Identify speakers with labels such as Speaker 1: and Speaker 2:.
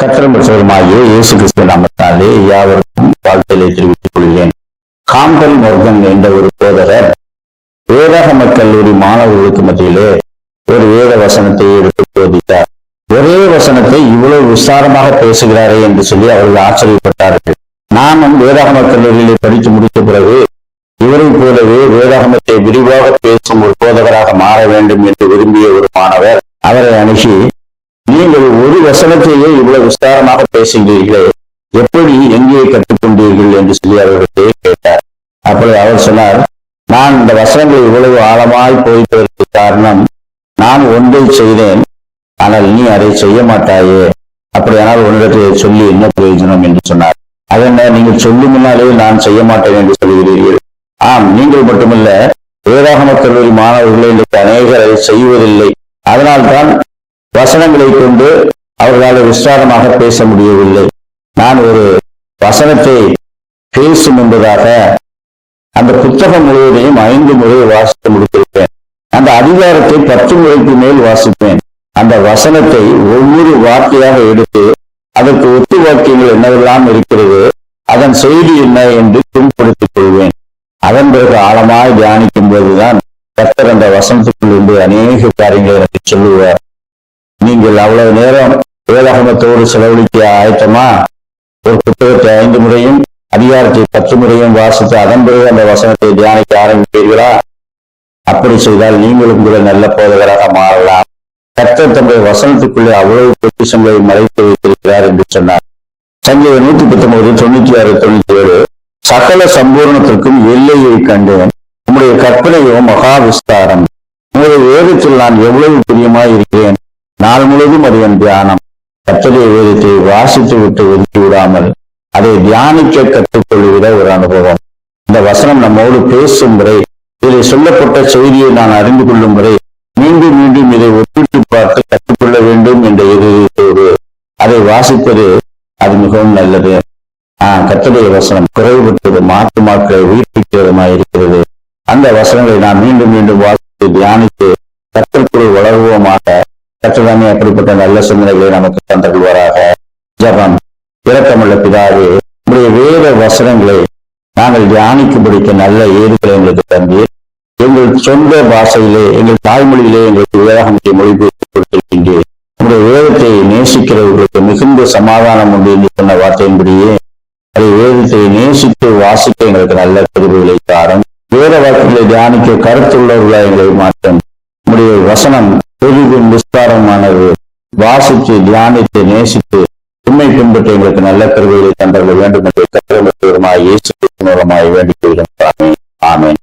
Speaker 1: கத்திரம் இயேசு கிறிஸ்து நாமத்தாலே யாவருக்கும் வாழ்த்தையை தெரிவித்துக் கொள்கிறேன். காம்பல் மொர்கன் என்ற ஒரு போதகர் வேதாகம கல்லூரி மாணவர்களுக்கு மத்தியிலே ஒரு வேத வசனத்தை எடுத்து போதித்தார். ஒரே வசனத்தை இவ்வளவு விசாரமாக பேசுகிறாரே என்று சொல்லி அவர்கள் ஆச்சரியப்பட்டார்கள். நானும் வேதாகம கல்லூரியிலே படித்து முடித்த பிறகு இவரை போலவே வேதாகமத்தை விரிவாக பேசும் ஒரு போதகராக மாற வேண்டும் என்று விரும்பிய ஒரு மாணவர் அவரை அணுகி வசனத்தையே இவ்வளவு விஸ்தாரமாக பேசுகிறீர்களே? எப்படி எங்கே கற்றுக்கொண்டீர்கள் என்று சொல்லி அவர்களிடையே கேட்டார். அப்பொழுது அவர் சொன்னார் நான் இந்த வசனங்கள் இவ்வளவு ஆழமாய் போய்ப்பதற்கு காரணம் நான் ஒன்றை செய்தேன். ஆனால் நீ அதை செய்ய மாட்டாயே. அப்படியானால் உன்னிடத்தை சொல்லி என்ன பிரயோஜனம்? என்று சொன்னார். அதென்ன நீங்கள் சொல்லும் முன்னாலே நான் செய்ய மாட்டேன் என்று சொல்கிறீர்கள் ஆம் நீங்கள் மட்டுமல்ல வேதாகம கல்லூரி மாணவர்களே இன்றைக்கு அநேகர் அதை செய்வதில்லை. அதனால்தான் வசனங்களை கொண்டு அவர்களால் விஸ்தாரமாக பேச முடியவில்லை. நான் ஒரு வசனத்தை பேசும் என்பதாக அந்த புத்தகம் முழுவதையும் ஐந்து முறை வாசித்து முடித்திருப்பேன் அந்த அதிகாரத்தை பத்து முறைக்கு மேல் வாசிப்பேன். அந்த வசனத்தை ஒவ்வொரு வார்த்தையாக எடுத்து அதற்கு ஒத்து வாக்கியங்கள் என்னவெல்லாம் இருக்கிறது அதன் செய்தி என்ன என்று துன்படுத்திக் கொள்வேன். அதன் பிறகு ஆழமாய் தியானிக்கும் போதுதான் கர்த்தர் அந்த வசனத்துக்குள் இருந்து அநேக காரியங்களை எனக்கு சொல்லுவார். நீங்கள் அவ்வளவு நேரம் வேதாகமத்தோடு செலவழிக்க ஆயத்தமா? ஒரு புத்தகத்தை ஐந்து முறையும் அதிகாரத்தை பத்து முறையும் வாசித்து அதன் பிறகு அந்த வசனத்தை தியானிக்க ஆரம்பிப்பீர்களா அப்படி செய்தால் நீங்களும் கூட நல்ல போதகராக மாறலாம். கர்த்தர் தம்முடைய வசனத்துக்குள்ளே அவ்வளவு பொக்கிஷங்களை மறைத்து வைத்திருக்கிறார் என்று சொன்னார். சங்கீத நூத்தி பத்தொன்பது தொண்ணூத்தி ஆறு தொண்ணூத்தி ஏழு. சகல சம்பூர்ணத்திற்கும் எல்லையை கண்டேன். உம்முடைய கற்பனையோ மகா விஸ்தாரம். உங்களுடைய வேதத்தில் நான் எவ்வளவு பிரியமாய் இருக்கிறேன். நாள் முழுவதும் அது என் தியானம். கர்த்தருடைய வேதத்தை வாசித்து விட்டு ஒதுக்கி விடாமல் அதை தியானிக்க கற்றுக்கொள்ளுகிற ஒரு அனுபவம். இந்த வசனம் நம்மோடு பேசும் வரை இதில் சொல்லப்பட்ட செய்தியை நான் அறிந்து கொள்ளும் வரை மீண்டும் மீண்டும் இதை ஒப்பிட்டு பார்த்து கற்றுக்கொள்ள வேண்டும் என்ற எதிர்த்தோடு அதை வாசிப்பது அது மிகவும் நல்லது. ஆஹ் கத்தடைய வசனம் குறைவுபட்டது மாற்று மாக்களை உயிர்ப்பிக்கிறதுமாய் இருக்கிறது. அந்த வசனங்களை நான் மீண்டும் மீண்டும் வாசித்து தியானித்து கற்றுதாமே அப்படிப்பட்ட நல்ல சிந்தனைகளை நமக்கு தந்தருள்வாராக. ஜபம் இறக்கமுள்ள பிதாவே உடைய வேத வசனங்களை நாங்கள் தியானிக்கும்படிக்க நல்ல ஏதுகளை எங்களுக்கு தந்தீர். எங்கள் சொந்த பாஷையிலே எங்கள் தாய்மொழியிலே எங்களுக்கு வேதாகமத்தை மொழிபெயர்த்து உங்களுடைய வேதத்தை நேசிக்கிறவர்களுக்கு மிகுந்த சமாதானம் உண்டு என்று சொன்ன வார்த்தையின்படியே அதை வேதத்தை நேசித்து வாசிக்க எங்களுக்கு நல்ல கருவிகளை தாரும். வேத வார்த்தைகளை தியானிக்க கருத்துள்ளவர்களாக எங்களை மாற்றம். உங்களுடைய வசனம் பெரிதும் விஸ்தாரமானது. வாசித்து தியானித்து நேசித்து உண்மை பின்பற்ற எங்களுக்கு நல்ல கருவிகளை தந்தவர்கள் வேண்டும் என்று கருவமாக இயேசு மூலமாய் வேண்டிக் கொள்கின்றாமே. ஆமேன்.